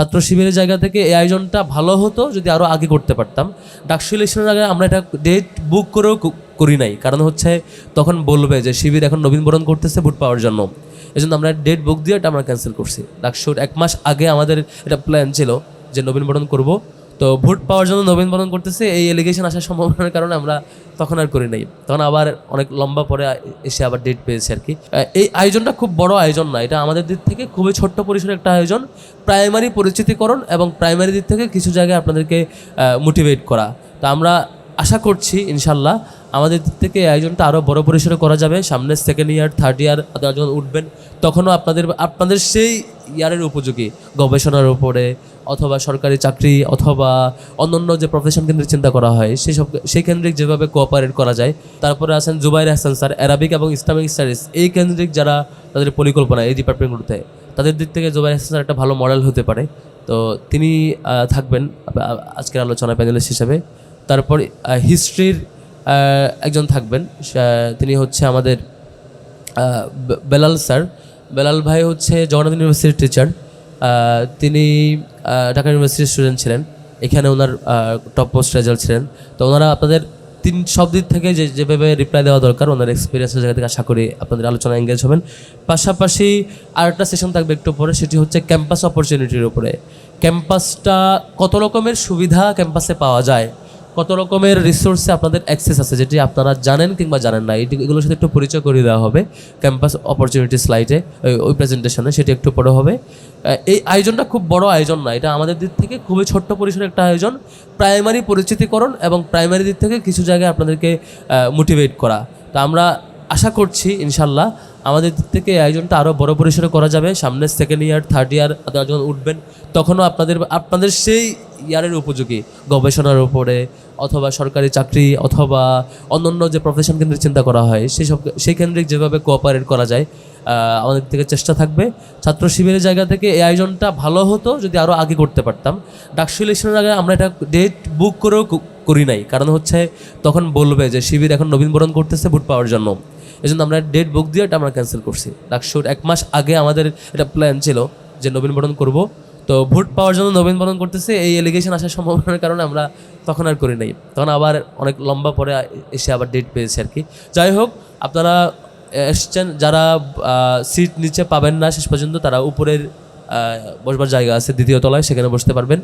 ছাত্র শিবিরের জায়গা থেকে এই আয়োজনটা ভালো হতো যদি আরও আগে করতে পারতাম। ডাকসু ইলেকশনের আগে আমরা এটা ডেট বুক করেও করি নাই। কারণ হচ্ছে তখন বলবে যে শিবির এখন নবীনবরণ করতেছে, ভোট পাওয়ার জন্য। এই জন্য আমরা ডেট বুক দিয়ে এটা আমরা ক্যান্সেল করছি। ডাকসুর এক মাস আগে আমাদের এটা প্ল্যান ছিল যে নবীনবরণ করব। তো ভোট পাওয়ার জন্য নবীন নবীনবরণ করতেছে, এই এলিগেশন আসার সম্ভাবনার কারণে আমরা তখন আর করি নাই। তখন আবার অনেক লম্বা পরে এসে আবার ডেট পেয়েছি আর কি। এই আয়োজনটা খুব বড় আয়োজন না, এটা আমাদের দিক থেকে খুবই ছোট্ট পরিসরের একটা আয়োজন। প্রাইমারি পরিচিতিকরণ এবং প্রাইমারি দিক থেকে কিছু জায়গায় আপনাদেরকে মোটিভেট করা। তো আমরা আশা করছি, ইনশাল্লাহ, আমাদের দিক থেকে আয়োজনটা আরও বড় পরিসরে করা যাবে। সামনে সেকেন্ড ইয়ার থার্ড ইয়ার আপনারা যখন উঠবেন, তখনও আপনাদের আপনাদের সেই ইয়ারের উপযোগী, গবেষণার উপরে, অথবা সরকারি চাকরি অথবা অন্যান্য যে প্রফেশন কেন্দ্রিক চিন্তা করা হয় সেই সব সেই কেন্দ্রিক যেভাবে কোঅপারেট করা যায়, তারপরে আছেন জুবাইর হাসান স্যার অ্যারাবিক এবং ইসলামিক স্টাডিজ এই কেন্দ্রিক যারা তাদের পরিকল্পনা এই ডিপার্টমেন্টগুলোতে তাদের দিক থেকে জুবাইর হাসান স্যার একটা ভালো মডেল হতে পারে। তো তিনি থাকবেন আজকের আলোচনা প্যানেলিস্ট হিসাবে। তারপর হিস্ট্রির একজন থাকবেন তিনি হচ্ছে আমাদের বেলাল স্যার। বেলাল ভাই হচ্ছে জগন্নাথ ইউনিভার্সিটির টিচার তিনি ঢাকা ইউনিভার্সিটির স্টুডেন্ট ছিলেন, এখানে ওনার টপ পোস্ট রেজাল্ট ছিলেন। তো ওনারা আপনাদের তিন, সব দিক থেকে যে, যেভাবে রিপ্লাই দেওয়া দরকার, ওনার এক্সপিরিয়েন্সের জায়গা থেকে আশা করি আপনাদের আলোচনা এঙ্গেজ হবেন। পাশাপাশি আরেকটা সেশন থাকবে একটু পরে, সেটি হচ্ছে ক্যাম্পাস অপরচুনিটির উপরে। ক্যাম্পাসটা কত রকমের সুবিধা ক্যাম্পাসে পাওয়া যায়? কত রকমের রিসোর্সে আপনাদের অ্যাক্সেস আছে যেটি আপনারা জানেন কিংবা জানেন না? এটি এগুলোর সাথে একটু পরিচয় করে দেওয়া হবে। ক্যাম্পাস অপরচুনিটি স্লাইডে ওই প্রেজেন্টেশনে সেটি একটু পরে হবে। এই আয়োজনটা খুব বড় আয়োজন না, এটা আমাদের দিক থেকে খুবই ছোট্ট পরিসরের একটা আয়োজন। প্রাইমারি পরিচিতিকরণ এবং প্রাইমারি দিক থেকে কিছু জায়গায় আপনাদেরকে মোটিভেট করা। তো আমরা আশা করছি ইনশাল্লাহ আমাদের দিক থেকে আয়োজনটা আরও বড় পরিসরে করা যাবে। সামনে সেকেন্ড ইয়ার থার্ড ইয়ার আপনারা যখন উঠবেন, তখনও আপনাদের আপনাদের সেই ইয়ারের উপযোগী, গবেষণার উপরে অথবা সরকারি চাকরি অথবা অন্যান্য যে প্রফেশন কেন্দ্রিক চিন্তা করা হয়, সেই সব, সেই কেন্দ্রিক যেভাবে কোঅপারেট করা যায় আমাদের থেকে চেষ্টা থাকবে। ছাত্র শিবিরের জায়গা থেকে এই আয়োজনটা ভালো হতো যদি আরও আগে করতে পারতাম। ডাকসু ইলেকশনের আগে আমরা এটা ডেট বুক করেও করি নাই। কারণ হচ্ছে, তখন বলবে যে শিবির এখন নবীনবরণ করতেছে, ভোট পাওয়ার জন্য। এই জন্য আমরা ডেট বুক দিয়ে এটা আমরা ক্যান্সেল করছি। ডাকসুর এক মাস আগে আমাদের এটা প্ল্যান ছিল যে নবীন নবীনবরণ করব। তো ভোট পাওয়ার জন্য নবীন নবীনবরণ করতেছে, এই এলিগেশন আসার সম্ভাবনার কারণে আমরা তখন আর করি নাই। তখন আবার অনেক লম্বা পরে এসে আবার ডেট পেয়েছে আর কি। যাই হোক, আপনারা এসছেন, যারা সিট নিচে পাবেন না শেষ পর্যন্ত, তারা উপরের বসবার জায়গা আছে দ্বিতীয় তলায়, সেখানে বসতে পারবেন।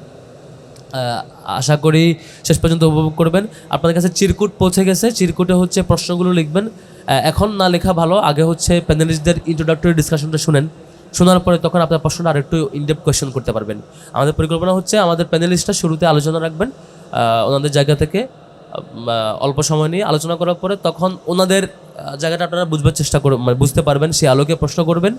আশা করি শেষ পর্যন্ত উপভোগ করবেন। আপনাদের কাছে চিরকুট পৌঁছে গেছে। চিরকুটে হচ্ছে প্রশ্নগুলো লিখবেন। এখন না লেখা ভালো, আগে হচ্ছে প্যানেলিস্টদের ইন্ট্রোডাক্টরি ডিসকাশনটা শুনেন। শোনার পরে তখন আপনার প্রশ্নটা আরেকটু ইনডেপ কোয়েশ্চেন করতে পারবেন। আমাদের পরিকল্পনা হচ্ছে আমাদের প্যানেলিস্টটা শুরুতে আলোচনা রাখবেন ওনাদের জায়গা থেকে অল্প সময় নিয়ে আলোচনা করার পরে তখন ওনাদের জায়গাটা আপনারা বুঝবার চেষ্টা করবেন মানে বুঝতে পারবেন সেই আলোকে প্রশ্ন করবেন।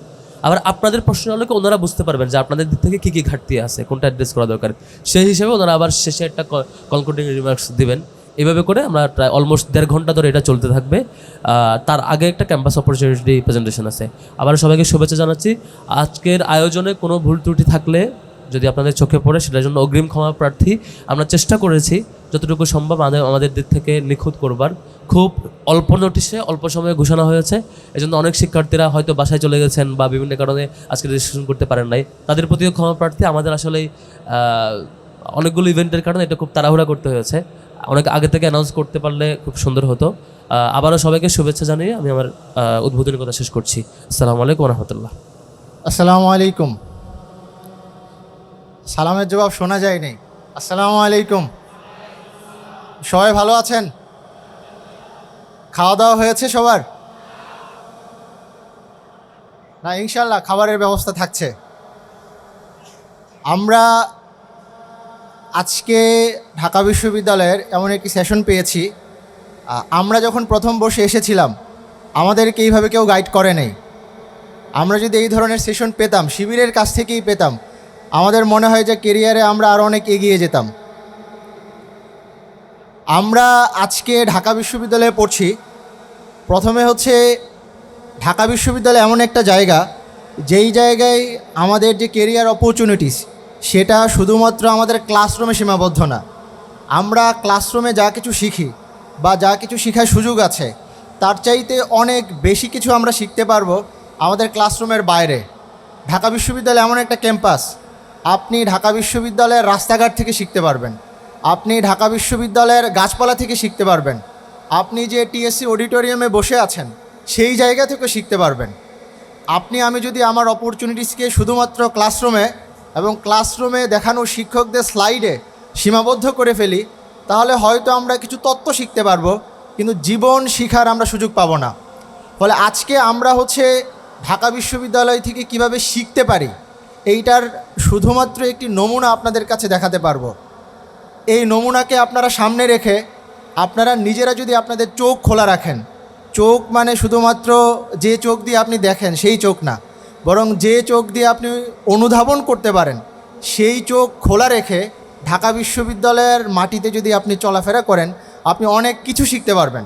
আবার আপনাদের প্রশ্নের আলোকে ওনারা বুঝতে পারবেন যে আপনাদের দিক থেকে কী কী ঘাটতি আছে, কোনটা অ্যাড্রেস করা দরকার। সেই হিসেবে ওনারা আবার শেষে একটা কনক্লুডিং রিমার্কস দিবেন। এভাবে করে আমরা প্রায় অলমোস্ট দেড় ঘণ্টা ধরে এটা চলতে থাকবে। তার আগে একটা ক্যাম্পাস অপরচুনিটি প্রেজেন্টেশন আছে। আবার সবাইকে শুভেচ্ছা জানাচ্ছি। আজকের আয়োজনে কোনো ভুল ত্রুটি থাকলে যদি আপনাদের চোখে পড়ে, সেটার জন্য অগ্রিম ক্ষমা প্রার্থী আমরা চেষ্টা করেছি। যতটুকু সম্ভব আমাদের আমাদের দিক থেকে নিখুঁত করবার। খুব অল্প নোটিশে অল্প সময়ে ঘোষণা হয়েছে। এজন্য অনেক শিক্ষার্থীরা হয়তো বাসায় চলে গেছেন বা বিভিন্ন কারণে আজকে রেজিস্ট্রেশন করতে পারেন নাই। তাদের প্রতিও ক্ষমা প্রার্থী। আমাদের আসলে অনেকগুলো ইভেন্টের কারণে এটা খুব তাড়াহুড়া করতে হয়েছে। অনেক আগে থেকে অ্যানাউন্স করতে পারলে খুব সুন্দর হতো। আবারও সবাইকে শুভেচ্ছা জানিয়ে আমি আমার আহ, উদ্বোধনী কথা শেষ করছি। আসসালামু আলাইকুম রহমতুল্লাহ। আসসালামু আলাইকুম। সালামের জবাব শোনা যায়নি আসসালামু আলাইকুম। সবাই ভালো আছেন? খাওয়া দাওয়া হয়েছে সবার? না ইনশাল্লাহ খাবারের ব্যবস্থা থাকছে। আমরা আজকে ঢাকা বিশ্ববিদ্যালয়ের এমন একটি সেশন পেয়েছি। আমরা যখন প্রথম বসে এসেছিলাম, আমাদেরকে এইভাবে কেউ গাইড করে নেই। আমরা যদি এই ধরনের সেশন পেতাম, শিবিরের কাছ থেকেই পেতাম, আমাদের মনে হয় যে কেরিয়ারে আমরা আরও অনেক এগিয়ে যেতাম। আমরা আজকে ঢাকা বিশ্ববিদ্যালয়ে পড়ছি। প্রথমে হচ্ছে ঢাকা বিশ্ববিদ্যালয় এমন একটা জায়গা, যেই জায়গায় আমাদের যে কেরিয়ার অপরচুনিটিস সেটা শুধুমাত্র আমাদের ক্লাসরুমে সীমাবদ্ধ না। আমরা ক্লাসরুমে যা কিছু শিখি বা যা কিছু শেখার সুযোগ আছে, তার চাইতে অনেক বেশি কিছু আমরা শিখতে পারব আমাদের ক্লাসরুমের বাইরে। ঢাকা বিশ্ববিদ্যালয় এমন একটা ক্যাম্পাস আপনি ঢাকা বিশ্ববিদ্যালয়ের রাস্তাঘাট থেকে শিখতে পারবেন। আপনি ঢাকা বিশ্ববিদ্যালয়ের গাছপালা থেকে শিখতে পারবেন। আপনি যে টিএসসি অডিটোরিয়ামে বসে আছেন, সেই জায়গা থেকে শিখতে পারবেন। আপনি, আমি যদি আমার অপরচুনিটিসকে শুধুমাত্র ক্লাসরুমে এবং ক্লাসরুমে দেখানো শিক্ষকদের স্লাইডে সীমাবদ্ধ করে ফেলি, তাহলে হয়তো আমরা কিছু তত্ত্ব শিখতে পারব, কিন্তু জীবন শিখার আমরা সুযোগ পাবো না। ফলে আজকে আমরা হচ্ছে ঢাকা বিশ্ববিদ্যালয় থেকে কীভাবে শিখতে পারি, এইটার শুধুমাত্র একটি নমুনা আপনাদের কাছে দেখাতে পারব। এই নমুনাকে আপনারা সামনে রেখে আপনারা নিজেরা যদি আপনাদের চোখ খোলা রাখেন, চোখ মানে শুধুমাত্র যে চোখ দিয়ে আপনি দেখেন, সেই চোখ না বরং যে চোখ দিয়ে আপনি অনুধাবন করতে পারেন, সেই চোখ খোলা রেখে ঢাকা বিশ্ববিদ্যালয়ের মাটিতে যদি আপনি চলাফেরা করেন, আপনি অনেক কিছু শিখতে পারবেন।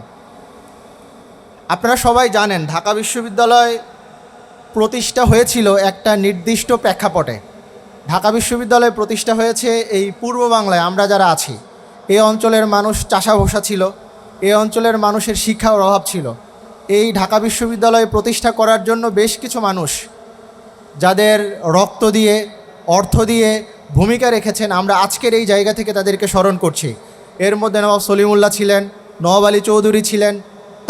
আপনারা সবাই জানেন, ঢাকা বিশ্ববিদ্যালয় প্রতিষ্ঠা হয়েছিল একটা নির্দিষ্ট প্রেক্ষাপটে। ঢাকা বিশ্ববিদ্যালয় প্রতিষ্ঠা হয়েছে এই পূর্ব বাংলায়, আমরা যারা আছি। এই অঞ্চলের মানুষ চাষাভোষা ছিল এই অঞ্চলের মানুষের শিক্ষার অভাব ছিল। এই ঢাকা বিশ্ববিদ্যালয় প্রতিষ্ঠা করার জন্য বেশ কিছু মানুষ যাদের রক্ত দিয়ে, অর্থ দিয়ে ভূমিকা রেখেছেন, আমরা আজকের এই জায়গা থেকে তাদেরকে স্মরণ করছি। এর মধ্যে নবাব সলিমুল্লাহ ছিলেন নওয়াব আলী চৌধুরী ছিলেন।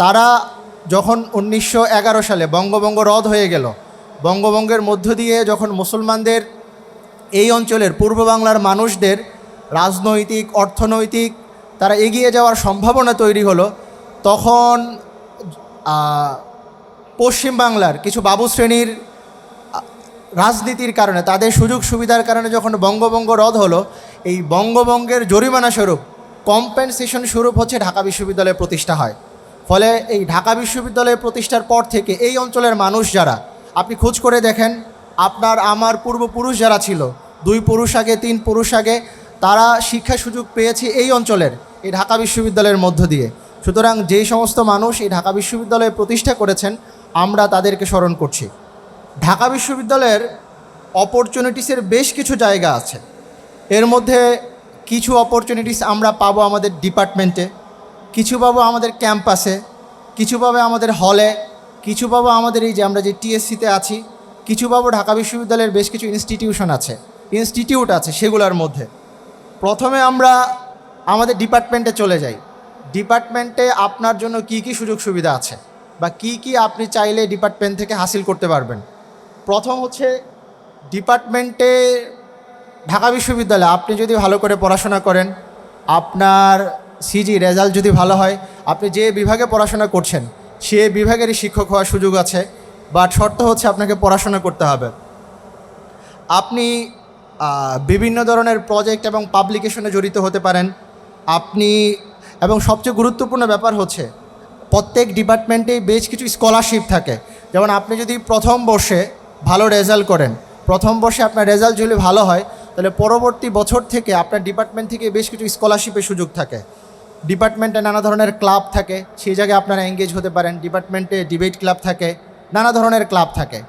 তারা যখন উনিশশো এগারো সালে বঙ্গভঙ্গ রদ হয়ে গেল, বঙ্গভঙ্গের মধ্য দিয়ে যখন মুসলমানদের এই অঞ্চলের পূর্ব বাংলার মানুষদের রাজনৈতিক, অর্থনৈতিক তারা এগিয়ে যাওয়ার সম্ভাবনা তৈরি হলো, তখন পশ্চিম বাংলার কিছু বাবু শ্রেণির রাজনীতির কারণে, তাদের সুযোগ সুবিধার কারণে যখন বঙ্গভঙ্গ রদ হলো, এই বঙ্গভঙ্গের জরিমানা স্বরূপ কম্পেনসেশন স্বরূপ হচ্ছে ঢাকা বিশ্ববিদ্যালয় প্রতিষ্ঠা হয়। ফলে এই ঢাকা বিশ্ববিদ্যালয় প্রতিষ্ঠার পর থেকে এই অঞ্চলের মানুষ যারা, আপনি খোঁজ করে দেখেন, আপনার, আমার পূর্বপুরুষ যারা ছিল, দুই পুরুষ আগে, তিন পুরুষ আগে, তারা শিক্ষা সুযোগ পেয়েছে এই অঞ্চলের, এই ঢাকা বিশ্ববিদ্যালয়ের মধ্য দিয়ে। সুতরাং যেই সমস্ত মানুষ এই ঢাকা বিশ্ববিদ্যালয় প্রতিষ্ঠা করেছেন, আমরা তাদেরকে স্মরণ করছি। ঢাকা বিশ্ববিদ্যালয়ের অপরচুনিটিসের বেশ কিছু জায়গা আছে। এর মধ্যে কিছু অপরচুনিটিস আমরা পাবো আমাদের ডিপার্টমেন্টে, কিছু পাবো আমাদের ক্যাম্পাসে, কিছু পাবো আমাদের হলে, কিছু পাবো আমাদের এই যে আমরা যে টিএসসিতে আছি, কিছু পাবো ঢাকা বিশ্ববিদ্যালয়ের বেশ কিছু ইনস্টিটিউশন আছে, ইনস্টিটিউট আছে সেগুলোর মধ্যে। প্রথমে আমরা আমাদের ডিপার্টমেন্টে চলে যাই। ডিপার্টমেন্টে আপনার জন্য কি কি সুযোগ সুবিধা আছে বা কি কি আপনি চাইলে ডিপার্টমেন্ট থেকে হাসিল করতে পারবেন? প্রথম হচ্ছে ডিপার্টমেন্টে ঢাকা বিশ্ববিদ্যালয়ে, আপনি যদি ভালো করে পড়াশোনা করেন, আপনার সিজি রেজাল্ট যদি ভালো হয়, আপনি যে বিভাগে পড়াশোনা করছেন, সে বিভাগেরই শিক্ষক হওয়ার সুযোগ আছে বাট শর্ত হচ্ছে আপনাকে পড়াশোনা করতে হবে। আপনি বিভিন্ন ধরনের প্রজেক্ট এবং পাবলিকেশনে জড়িত হতে পারেন। আপনি, এবং সবচেয়ে গুরুত্বপূর্ণ ব্যাপার হচ্ছে, প্রত্যেক ডিপার্টমেন্টেই বেশ কিছু স্কলারশিপ থাকে। যেমন আপনি যদি প্রথম বর্ষে ভালো রেজাল্ট করেন। প্রথম বর্ষে আপনার রেজাল্ট যদি ভালো হয়, তাহলে পরবর্তী বছর থেকে আপনার ডিপার্টমেন্ট থেকে বেশ কিছু স্কলারশিপের সুযোগ থাকে। ডিপার্টমেন্টে নানা ধরনের ক্লাব থাকে, সেই জায়গায় আপনারা এঙ্গেজ হতে পারেন। ডিপার্টমেন্টে ডিবেট ক্লাব থাকে, নানা ধরনের ক্লাব থাকে।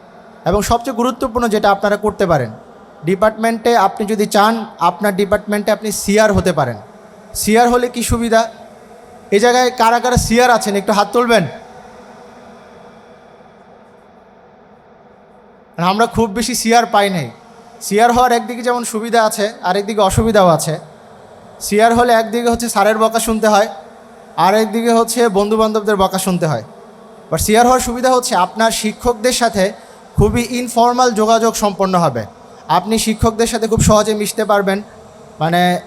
এবং সবচেয়ে গুরুত্বপূর্ণ যেটা আপনারা করতে পারেন ডিপার্টমেন্টে আপনি যদি চান, আপনার ডিপার্টমেন্টে আপনি সিআর হতে পারেন। সিআর হলে কি সুবিধা? এই জায়গায় কারা কারা সিআর আছেন একটু হাত তুলবেন। আমরা খুব বেশি সিআর পাই নাই। সিআর হওয়ার একদিকে যেমন সুবিধা আছে আর একদিকে অসুবিধাও আছে। সিআর হলে একদিকে হচ্ছে স্যারের বকা শুনতে হয় আর একদিকে হচ্ছে বন্ধু বান্ধবদের বকা শুনতে হয়। বাট সিআর হওয়ার সুবিধা হচ্ছে আপনার শিক্ষকদের সাথে খুবই ইনফর্মাল যোগাযোগ সম্পন্ন হবে। আপনি শিক্ষকদের সাথে খুব সহজে মিশতে পারবেন। মানে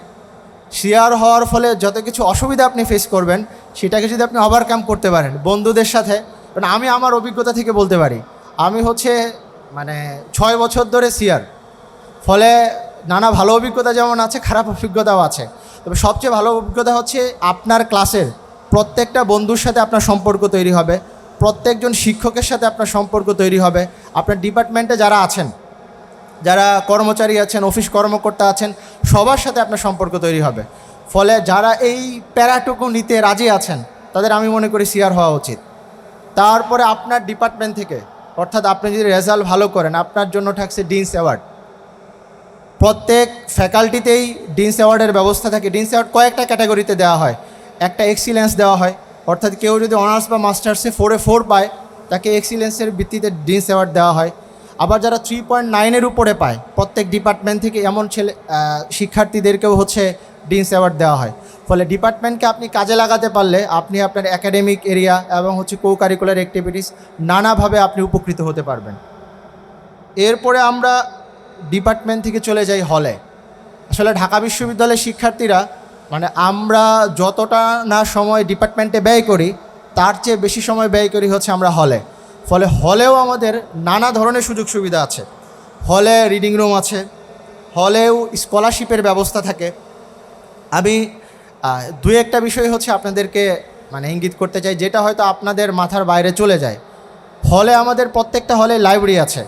শেয়ার হওয়ার ফলে যত কিছু অসুবিধা আপনি ফেস করবেন, সেটাকে যদি আপনি ওভারকাম করতে পারেন বন্ধুদের সাথে কারণ আমি আমার অভিজ্ঞতা থেকে বলতে পারি। আমি হচ্ছে মানে ছয় বছর ধরে সিয়ার ফলে নানা ভালো অভিজ্ঞতা যেমন আছে, খারাপ অভিজ্ঞতাও আছে। তবে সবচেয়ে ভালো অভিজ্ঞতা হচ্ছে আপনার ক্লাসের প্রত্যেকটা বন্ধুর সাথে আপনার সম্পর্ক তৈরি হবে, প্রত্যেকজন শিক্ষকের সাথে আপনার সম্পর্ক তৈরি হবে। আপনার ডিপার্টমেন্টে যারা আছেন, যারা কর্মচারী আছেন, অফিস কর্মকর্তা আছেন, সবার সাথে আপনার সম্পর্ক তৈরি হবে। ফলে যারা এই প্যারাটুকু নিতে রাজি আছেন, তাদের আমি মনে করি সিয়ার হওয়া উচিত। তারপরে আপনার ডিপার্টমেন্ট থেকে অর্থাৎ আপনি যদি রেজাল্ট ভালো করেন, আপনার জন্য থাকছে ডিন্স অ্যাওয়ার্ড প্রত্যেক ফ্যাকাল্টিতেই ডিন্স অ্যাওয়ার্ডের ব্যবস্থা থাকে। ডিন্স অ্যাওয়ার্ড কয়েকটা ক্যাটাগরিতে দেওয়া হয়। একটা এক্সিলেন্স দেওয়া হয়। অর্থাৎ কেউ যদি অনার্স বা মাস্টার্সে ফোরে ফোর পায়, তাকে এক্সিলেন্সের ভিত্তিতে ডিন্স অ্যাওয়ার্ড দেওয়া হয়। আবার যারা থ্রি পয়েন্ট নাইনের উপরে পায়, প্রত্যেক ডিপার্টমেন্ট থেকে এমন ছেলে শিক্ষার্থীদেরকেও হচ্ছে ডিন্স অ্যাওয়ার্ড দেওয়া হয়। ফলে ডিপার্টমেন্টকে আপনি কাজে লাগাতে পারলে আপনি আপনার একাডেমিক এরিয়া এবং হচ্ছে কো কারিকুলার অ্যাক্টিভিটিস নানাভাবে আপনি উপকৃত হতে পারবেন। এরপরে আমরা ডিপার্টমেন্ট থেকে চলে যাই হলে আসলে ঢাকা বিশ্ববিদ্যালয়ের শিক্ষার্থীরা মানে আমরা যতটা না সময় ডিপার্টমেন্টে ব্যয় করি, তার চেয়ে বেশি সময় ব্যয় করি হচ্ছে আমরা হলে ফলে হলেও আমাদের নানা ধরনের সুযোগ সুবিধা আছে। হলে রিডিং রুম আছে, হলেও স্কলারশিপের ব্যবস্থা থাকে। আমি দুই একটা বিষয় হচ্ছে আপনাদেরকে মানে ইঙ্গিত করতে চাই, যেটা হয়তো আপনাদের মাথার বাইরে চলে যায়। হলে আমাদের প্রত্যেকটা হলে লাইব্রেরি আছে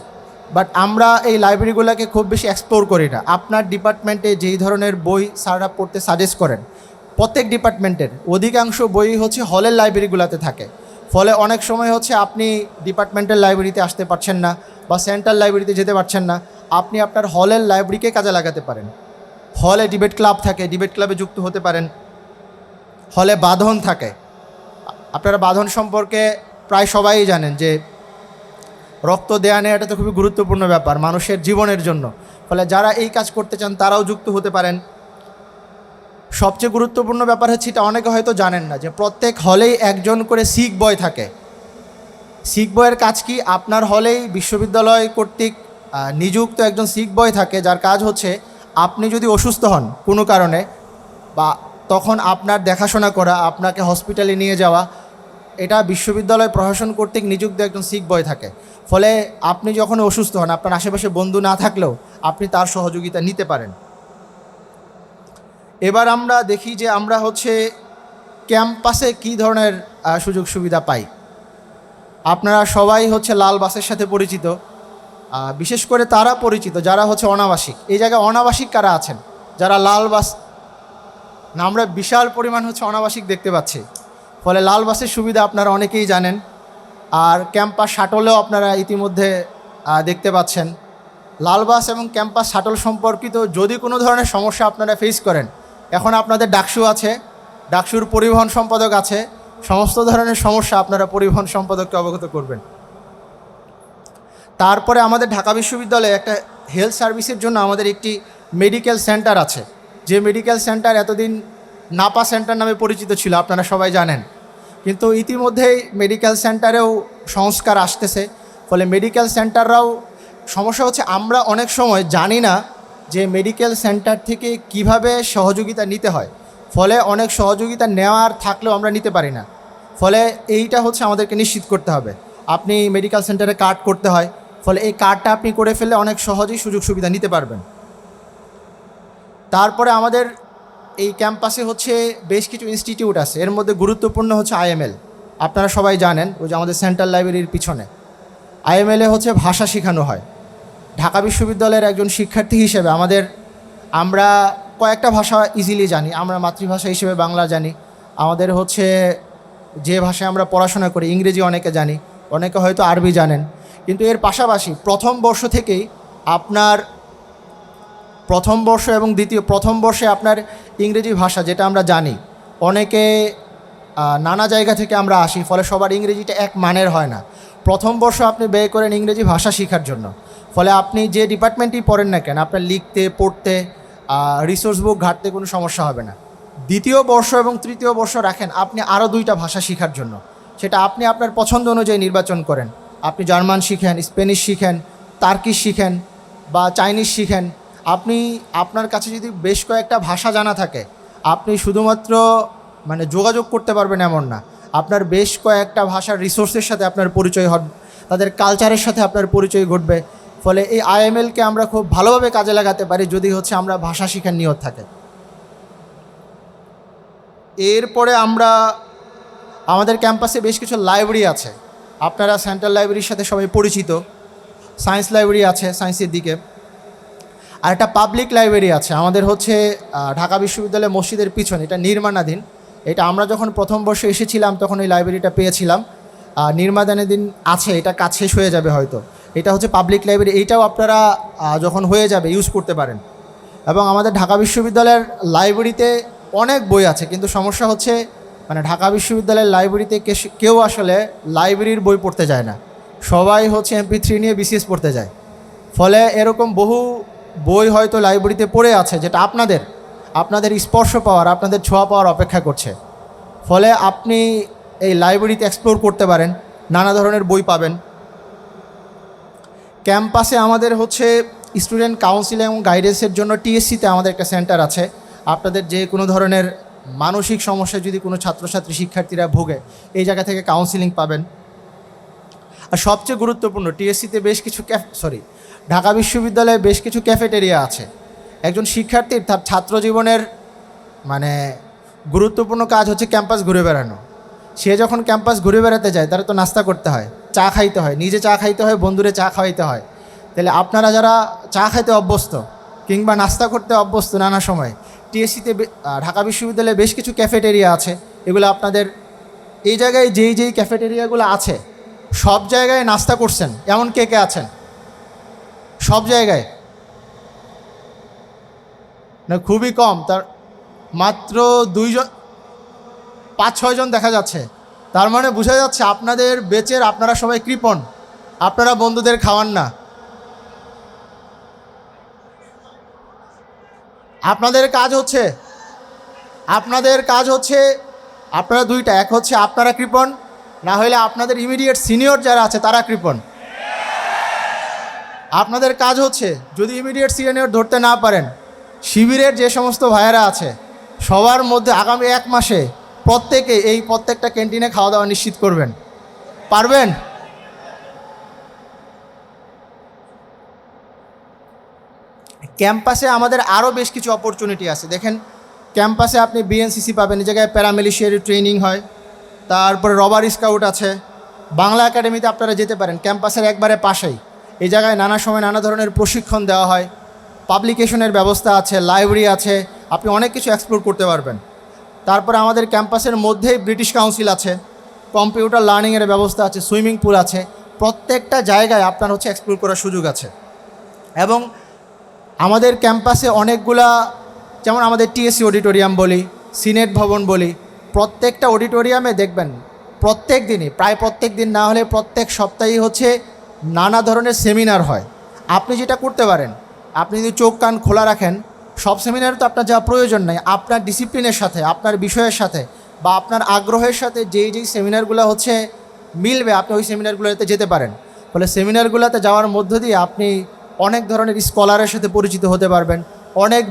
বাট আমরা এই লাইব্রেরিগুলোকে খুব বেশি এক্সপ্লোর করি না। আপনার ডিপার্টমেন্টে যেই ধরনের বই স্যাররা পড়তে সাজেস্ট করেন, প্রত্যেক ডিপার্টমেন্টের অধিকাংশ বই হচ্ছে হলের লাইব্রেরিগুলোতে থাকে। ফলে অনেক সময় হচ্ছে আপনি ডিপার্টমেন্টের লাইব্রেরিতে আসতে পারছেন না বা সেন্ট্রাল লাইব্রেরিতে যেতে পারছেন না। আপনি আপনার হলের লাইব্রেরিকে কাজে লাগাতে পারেন। হলে ডিবেট ক্লাব থাকে ডিবেট ক্লাবে যুক্ত হতে পারেন। হলে বাঁধন থাকে। আপনারা বাঁধন সম্পর্কে প্রায় সবাই জানেন যে রক্ত দেয়া নেওয়াটা তো খুবই গুরুত্বপূর্ণ ব্যাপার মানুষের জীবনের জন্য। ফলে যারা এই কাজ করতে চান তারাও যুক্ত হতে পারেন। সবচেয়ে গুরুত্বপূর্ণ ব্যাপার হচ্ছে এটা অনেকে হয়তো জানেন না যে প্রত্যেক হলেই একজন করে শিখ বয় থাকে। শিখ বয়ের কাজ কি? আপনার হলেই বিশ্ববিদ্যালয় কর্তৃক নিযুক্ত একজন শিখ বয় থাকে, যার কাজ হচ্ছে আপনি যদি অসুস্থ হন কোনো কারণে বা তখন আপনার দেখাশোনা করা, আপনাকে হসপিটালে নিয়ে যাওয়া, এটা বিশ্ববিদ্যালয় প্রশাসন কর্তৃক নিযুক্ত একজন শিখ বয় থাকে। ফলে আপনি যখন অসুস্থ হন, আপনার আশেপাশে বন্ধু না থাকলেও আপনি তার সহযোগিতা নিতে পারেন। এবার আমরা দেখি যে আমরা হচ্ছে ক্যাম্পাসে কী ধরনের সুযোগ সুবিধা পাই। আপনারা সবাই হচ্ছে লাল বাসের সাথে পরিচিত। বিশেষ করে তারা পরিচিত, যারা হচ্ছে অনাবাসিক। এই জায়গায় অনাবাসিক কারা আছেন? যারা লাল বাস, না, আমরা বিশাল পরিমাণ হচ্ছে অনাবাসিক দেখতে পাচ্ছি। ফলে লাল বাসের সুবিধা আপনারা অনেকেই জানেন। আর ক্যাম্পাস শাটলেও আপনারা ইতিমধ্যে দেখতে পাচ্ছেন। লাল বাস এবং ক্যাম্পাস শাটল সম্পর্কিত যদি কোনো ধরনের সমস্যা আপনারা ফেস করেন এখন আপনাদের ডাকসু আছে, ডাকসুর পরিবহন সম্পাদক আছে, সমস্ত ধরনের সমস্যা আপনারা পরিবহন সম্পাদককে অবগত করবেন। তারপরে আমাদের ঢাকা বিশ্ববিদ্যালয়ে একটা হেলথ সার্ভিসের জন্য আমাদের একটি মেডিকেল সেন্টার আছে। যে মেডিকেল সেন্টার এতদিন নাপা সেন্টার নামে পরিচিত ছিল, আপনারা সবাই জানেন। কিন্তু ইতিমধ্যেই মেডিকেল সেন্টারেও সংস্কার আসতেছে। ফলে মেডিকেল সেন্টাররাও সমস্যা হচ্ছে আমরা অনেক সময় জানি না যে মেডিকেল সেন্টার থেকে কীভাবে সহযোগিতা নিতে হয়। ফলে অনেক সহযোগিতা নেওয়ার থাকলেও আমরা নিতে পারি না। ফলে এইটা হচ্ছে আমাদেরকে নিশ্চিত করতে হবে। আপনি মেডিকেল সেন্টারে কার্ড করতে হয়, ফলে এই কার্ডটা আপনি করে ফেললে অনেক সহজেই সুযোগ সুবিধা নিতে পারবেন। তারপরে আমাদের এই ক্যাম্পাসে হচ্ছে বেশ কিছু ইনস্টিটিউট আছে, এর মধ্যে গুরুত্বপূর্ণ হচ্ছে আইএমএল আপনারা সবাই জানেন, ওই যে আমাদের সেন্ট্রাল লাইব্রেরির পিছনে। আইএমএলে হচ্ছে ভাষা শেখানো হয়। ঢাকা বিশ্ববিদ্যালয়ের একজন শিক্ষার্থী হিসেবে আমাদের, আমরা কয়েকটা ভাষা ইজিলি জানি। আমরা মাতৃভাষা হিসেবে বাংলা জানি। আমাদের হচ্ছে যে ভাষায় আমরা পড়াশোনা করি, ইংরেজি অনেকে জানি, অনেকে হয়তো আরবি জানেন। কিন্তু এর পাশাপাশি প্রথম বর্ষ থেকেই আপনার, প্রথম বর্ষ এবং দ্বিতীয়, প্রথম বর্ষে আপনার ইংরেজি ভাষা যেটা আমরা জানি, অনেকে নানা জায়গা থেকে আমরা আসি, ফলে সবার ইংরেজিটা এক মানের হয় না। প্রথম বর্ষ আপনি ব্যয় করেন ইংরেজি ভাষা শেখার জন্য। ফলে আপনি যে ডিপার্টমেন্টেই পড়েন না কেন, আপনার লিখতে, পড়তে রিসোর্স বুক ঘাটতে কোনো সমস্যা হবে না। দ্বিতীয় বর্ষ এবং তৃতীয় বর্ষ রাখেন আপনি আরও দুইটা ভাষা শেখার জন্য। সেটা আপনি আপনার পছন্দ অনুযায়ী নির্বাচন করেন। আপনি জার্মান শিখেন, স্পেনিশ শিখেন, তার্কিশ শিখেন বা চাইনিজ শিখেন। আপনি, আপনার কাছে যদি বেশ কয়েকটা ভাষা জানা থাকে, আপনি শুধুমাত্র মানে যোগাযোগ করতে পারবেন এমন না। আপনার বেশ কয়েকটা ভাষার রিসোর্সের সাথে আপনার পরিচয় হবে তাদের কালচারের সাথে আপনার পরিচয় ঘটবে। ফলে এই আইএমএলকে আমরা খুব ভালোভাবে কাজে লাগাতে পারি যদি হচ্ছে আমরা ভাষা শিখার নিয়ত থাকে। এরপরে আমরা আমাদের ক্যাম্পাসে বেশ কিছু লাইব্রেরি আছে। আপনারা সেন্ট্রাল লাইব্রেরির সাথে সবাই পরিচিত। সায়েন্স লাইব্রেরি আছে সায়েন্সের দিকে। আর একটা পাবলিক লাইব্রেরি আছে। আমাদের হচ্ছে ঢাকা বিশ্ববিদ্যালয় মসজিদের পিছনে, এটা নির্মাণাধীন। এটা আমরা যখন প্রথম বর্ষে এসেছিলাম, তখন এই লাইব্রেরিটা পেয়েছিলাম। নির্মাণাধীন আছে, এটা কাজ শেষ হয়ে যাবে হয়তো। এটা হচ্ছে পাবলিক লাইব্রেরি এইটাও আপনারা যখন হয়ে যাবে ইউজ করতে পারেন। এবং আমাদের ঢাকা বিশ্ববিদ্যালয়ের লাইব্রেরিতে অনেক বই আছে, কিন্তু সমস্যা হচ্ছে মানে ঢাকা বিশ্ববিদ্যালয়ের লাইব্রেরিতে কেউ আসলে লাইব্রেরির বই পড়তে যায় না। সবাই হচ্ছে এমপি থ্রি নিয়ে বিসিএস পড়তে যায়। ফলে এরকম বহু বই হয়তো লাইব্রেরিতে পড়ে আছে, যেটা আপনাদের আপনাদের স্পর্শ পাওয়ার, আপনাদের ছোঁয়া পাওয়ার অপেক্ষা করছে। ফলে আপনি এই লাইব্রেরিতে এক্সপ্লোর করতে পারেন, নানা ধরনের বই পাবেন। ক্যাম্পাসে আমাদের হচ্ছে স্টুডেন্ট কাউন্সিল এবং গাইডেন্সের জন্য টিএসসিতে আমাদের একটা সেন্টার আছে। আপনাদের যে কোনো ধরনের মানসিক সমস্যা যদি কোনো ছাত্রছাত্রী শিক্ষার্থীরা ভোগে, এই জায়গা থেকে কাউন্সিলিং পাবেন। আর সবচেয়ে গুরুত্বপূর্ণ, টিএসসিতে বেশ কিছু ক্যাফ সরি ঢাকা বিশ্ববিদ্যালয়ে বেশ কিছু ক্যাফেটেরিয়া আছে। একজন শিক্ষার্থীর তার ছাত্র জীবনের মানে গুরুত্বপূর্ণ কাজ হচ্ছে ক্যাম্পাস ঘুরে বেড়ানো। সে যখন ক্যাম্পাস ঘুরে বেড়াতে যায়, তারা তো নাস্তা করতে হয়। চা খাইতে হয়, নিজে চা খাইতে হয়, বন্ধুরে চা খাওয়াইতে হয়। তাহলে আপনারা যারা চা খাইতে অভ্যস্ত কিংবা নাস্তা করতে অভ্যস্ত নানা সময়, টিএসসিতে ঢাকা বিশ্ববিদ্যালয়ে বেশ কিছু ক্যাফেটেরিয়া আছে। এগুলো আপনাদের এই জায়গায় যেই যেই ক্যাফেটেরিয়াগুলো আছে, সব জায়গায় নাস্তা করছেন, এমন কে কে আছেন? সব জায়গায়? না, খুবই কম। তার মাত্র দুইজন পাঁচ ছয়জন দেখা যাচ্ছে। তার মানে বোঝা যাচ্ছে আপনাদের বেচের আপনারা সবাই কৃপণ। আপনারা বন্ধুদের খাওয়ান না। আপনাদের কাজ হচ্ছে, আপনাদের কাজ হচ্ছে, আপনারা দুইটা, এক হচ্ছে আপনারা কৃপণ, না হলে আপনাদের ইমিডিয়েট সিনিয়র যারা আছে তারা কৃপণ। আপনাদের কাজ হচ্ছে, যদি ইমিডিয়েট সিনিয়র ধরতে না পারেন, শিবিরের যে সমস্ত ভাইয়েরা আছে, সবার মধ্যে আগামী এক মাসে প্রত্যেকে এই প্রত্যেকটা ক্যান্টিনে খাওয়া দাওয়া নিশ্চিত করবেন। পারবেন? ক্যাম্পাসে আমাদের আরও বেশ কিছু অপরচুনিটি আছে। দেখেন, ক্যাম্পাসে আপনি বিএনসিসি পাবেন, এই জায়গায় প্যারামিলিশিয়ারি ট্রেনিং হয়, তারপরে রবার স্কাউট আছে। বাংলা একাডেমিতে আপনারা যেতে পারেন, ক্যাম্পাসের একবারে পাশেই। এই জায়গায় নানা সময় নানা ধরনের প্রশিক্ষণ দেওয়া হয় পাবলিকেশনের ব্যবস্থা আছে লাইব্রেরি আছে, আপনি অনেক কিছু এক্সপ্লোর করতে পারবেন। তারপরে আমাদের ক্যাম্পাসের মধ্যেই ব্রিটিশ কাউন্সিল আছে, কম্পিউটার লার্নিংয়ের ব্যবস্থা আছে, সুইমিং পুল আছে, প্রত্যেকটা জায়গায় আপনার হচ্ছে এক্সপ্লোর করার সুযোগ আছে। এবং আমাদের ক্যাম্পাসে অনেকগুলা, যেমন আমাদের টিএসসি অডিটোরিয়াম বলি, সিনেট ভবন বলি, প্রত্যেকটা অডিটোরিয়ামে দেখবেন, প্রত্যেক দিনই, প্রায় প্রত্যেক দিন না হলে প্রত্যেক সপ্তাহেই হচ্ছে নানা ধরনের সেমিনার হয়। আপনি যেটা করতে পারেন, আপনি যদি চোখ কান খোলা রাখেন সব সেমিনারে তো আপনার যাওয়া প্রয়োজন নাই, আপনার ডিসিপ্লিনের সাথে, আপনার বিষয়ের সাথে বা আপনার আগ্রহের সাথে যেই যেই সেমিনারগুলো হচ্ছে মিলবে, আপনি ওই সেমিনারগুলোতে যেতে পারেন। ফলে সেমিনারগুলোতে যাওয়ার মধ্য দিয়ে আপনি অনেক ধরনের স্কলারের সাথে পরিচিত হতে পারবেন, অনেক